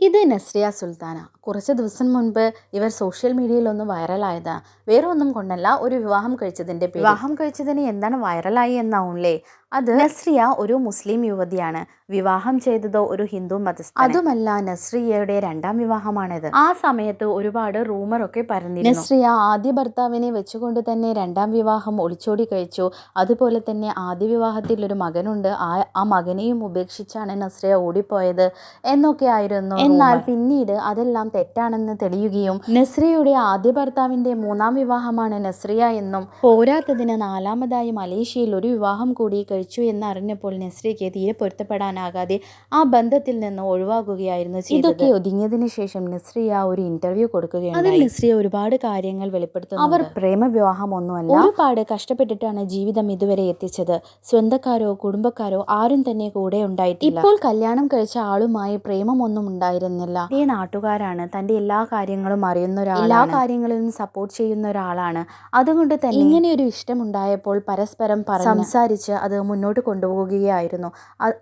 ഇത് നസ്രിയ സുൽത്താന. കുറച്ച് ദിവസം മുൻപ് ഇവർ സോഷ്യൽ മീഡിയയിൽ ഒന്ന് വൈറലായത്. വേറെ ഒന്നും കൊണ്ടല്ല ഒരു വിവാഹം കഴിച്ചതിന്റെ പേരിൽ. വിവാഹം കഴിച്ചതിന് എന്താണ് വൈറലായി എന്നാവുംലേ അത് നസ്രിയ ഒരു മുസ്ലിം യുവതിയാണ്. വിവാഹം ചെയ്തതോ ഒരു ഹിന്ദു മതസ്ഥ അതുമല്ല നസ്രിയയുടെ രണ്ടാം വിവാഹമാണിത്. ആ സമയത്ത് ഒരുപാട് റൂമർ ഒക്കെ പരന്നിരുന്നു. നസ്രിയ ആദ്യ ഭർത്താവിനെ വെച്ചുകൊണ്ട് തന്നെ രണ്ടാം വിവാഹം ഒളിച്ചോടി കഴിച്ചു. അതുപോലെ തന്നെ ആദ്യ വിവാഹത്തിൽ ഒരു മകനുണ്ട്. ആ ആ മകനെയും ഉപേക്ഷിച്ചാണ് നസ്രിയ ഓടിപ്പോയത് എന്നൊക്കെ ആയിരുന്നു. എന്നാൽ പിന്നീട് അതെല്ലാം തെറ്റാണെന്ന് തെളിയുകയും നസ്രിയയുടെ ആദ്യ ഭർത്താവിന്റെ മൂന്നാം വിവാഹമാണ് നസ്രിയ എന്നും പോരാത്തതിന് നാലാമതായി മലേഷ്യയിൽ ഒരു വിവാഹം കൂടി കഴിച്ചു എന്ന് അറിഞ്ഞപ്പോൾ നസ്രിയയ്ക്ക് തീരെ പൊരുത്തപ്പെടാനാകാതെ ആ ബന്ധത്തിൽ നിന്ന് ഒഴിവാകുകയായിരുന്നു ഇതൊക്കെ ഒതുങ്ങിയതിനു ശേഷം നസ്രിയ ഒരു ഇന്റർവ്യൂ കൊടുക്കുകയാണ് അതിൽ നസ്രിയ ഒരുപാട് കാര്യങ്ങൾ വെളിപ്പെടുത്തുന്നു അവർ പ്രേമ വിവാഹം പ്രേമവിവാഹമൊന്നുമല്ല ഒരുപാട് കഷ്ടപ്പെട്ടിട്ടാണ് ജീവിതം ഇതുവരെ എത്തിച്ചത്. സ്വന്തക്കാരോ കുടുംബക്കാരോ ആരും തന്നെ കൂടെ ഉണ്ടായിട്ടില്ല. ഇപ്പോൾ കല്യാണം കഴിച്ച ആളുമായി പ്രേമം പ്രേമമൊന്നും ഉണ്ടായിരുന്നില്ല. ഈ നാട്ടുകാരാണ് തന്റെ എല്ലാ കാര്യങ്ങളും അറിയുന്ന ഒരാൾ എല്ലാ കാര്യങ്ങളിലും സപ്പോർട്ട് ചെയ്യുന്ന ഒരാളാണ്. അതുകൊണ്ട് തന്നെ ഇങ്ങനെ ഒരു ഇഷ്ടമുണ്ടായപ്പോൾ പരസ്പരം സംസാരിച്ച് അത് മുന്നോട്ട് കൊണ്ടുപോകുകയായിരുന്നു.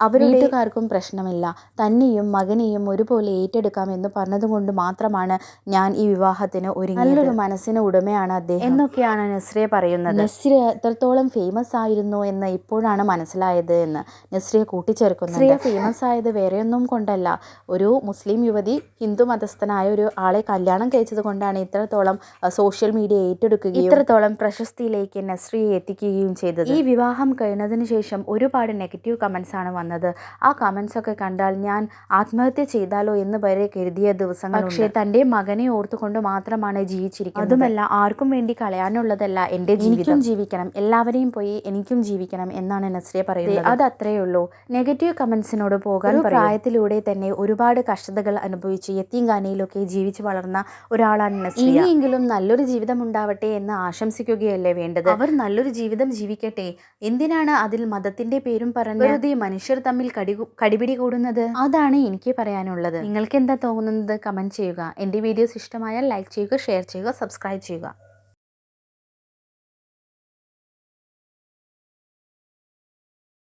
അവരുടെ വീട്ടുകാർക്കും പ്രശ്നമില്ല. തന്നെയും മകനെയും ഒരുപോലെ ഏറ്റെടുക്കാം എന്ന് പറഞ്ഞതുകൊണ്ട് മാത്രമാണ് ഞാൻ ഈ വിവാഹത്തിന് ഒരു നല്ലൊരു മനസ്സിന് ഉടമയാണ് അദ്ദേഹം. എന്നൊക്കെയാണ് നസ്രിയ പറയുന്നത്. നസ്രിയ എത്രത്തോളം ഫേമസ് ആയിരുന്നു എന്ന് ഇപ്പോഴാണ് മനസ്സിലായത് എന്ന് നസ്രിയ കൂട്ടിച്ചേർക്കുന്നു നസ്രിയ ഫേമസ് ആയത് വേറെയൊന്നും കൊണ്ടല്ല. ഒരു മുസ്ലിം യുവതി ഹിന്ദു മതസ്ഥനായ ഒരു ആളെ കല്യാണം കഴിച്ചത് കൊണ്ടാണ് ഇത്രത്തോളം സോഷ്യൽ മീഡിയ ഏറ്റെടുക്കുകയും ഇത്രത്തോളം പ്രശസ്തിയിലേക്ക് നസ്രിയെ എത്തിക്കുകയും ചെയ്തത്. ഈ വിവാഹം കഴിഞ്ഞതിന് ശേഷം ഒരുപാട് നെഗറ്റീവ് കമൻസ് ആണ് വന്നത്. ആ കമൻസ് ഒക്കെ കണ്ടാൽ ഞാൻ ആത്മഹത്യ ചെയ്താലോ എന്ന് വരെ കരുതിയ ദിവസങ്ങൾ പക്ഷേ തന്റെ മകനെ ഓർത്തുകൊണ്ട് മാത്രമാണ് ജീവിച്ചിരിക്കുന്നത്. അതുമല്ല ആർക്കും വേണ്ടി കളയാനുള്ളതല്ല എന്റെ ജീവിതം. ജീവിക്കണം. എല്ലാവരെയും പോയി എനിക്കും ജീവിക്കണം എന്നാണ് നസ്രിയ പറയുന്നത്. അത് അത്രയേ ഉള്ളൂ. നെഗറ്റീവ് കമൻസിനോട് പോകാൻ പ്രായത്തിലൂടെ തന്നെ ഒരുപാട് കഷ്ടതകൾ അനുഭവിച്ച് യത്തീംഖാനയിലൊക്കെ ജീവിച്ച് വളർന്ന ഒരാളാണ് നസ്രിയ. ഇനിയെങ്കിലും നല്ലൊരു ജീവിതം ഉണ്ടാവട്ടെ എന്ന് ആശംസിക്കുകയല്ലേ വേണ്ടത്? അവർ നല്ലൊരു ജീവിതം ജീവിക്കട്ടെ. എന്തിനാണ് അതിൽ മതത്തിന്റെ പേരും പറഞ്ഞ് വെറുതെ മനുഷ്യർ തമ്മിൽ കടി കടിപിടി കൂടുന്നത്? അതാണ് എനിക്ക് പറയാനുള്ളത്. നിങ്ങൾക്ക് എന്താ തോന്നുന്നത് കമന്റ് ചെയ്യുക. എന്റെ വീഡിയോസ് ഇഷ്ടമായാൽ ലൈക്ക് ചെയ്യുക ഷെയർ ചെയ്യുക സബ്സ്ക്രൈബ് ചെയ്യുക.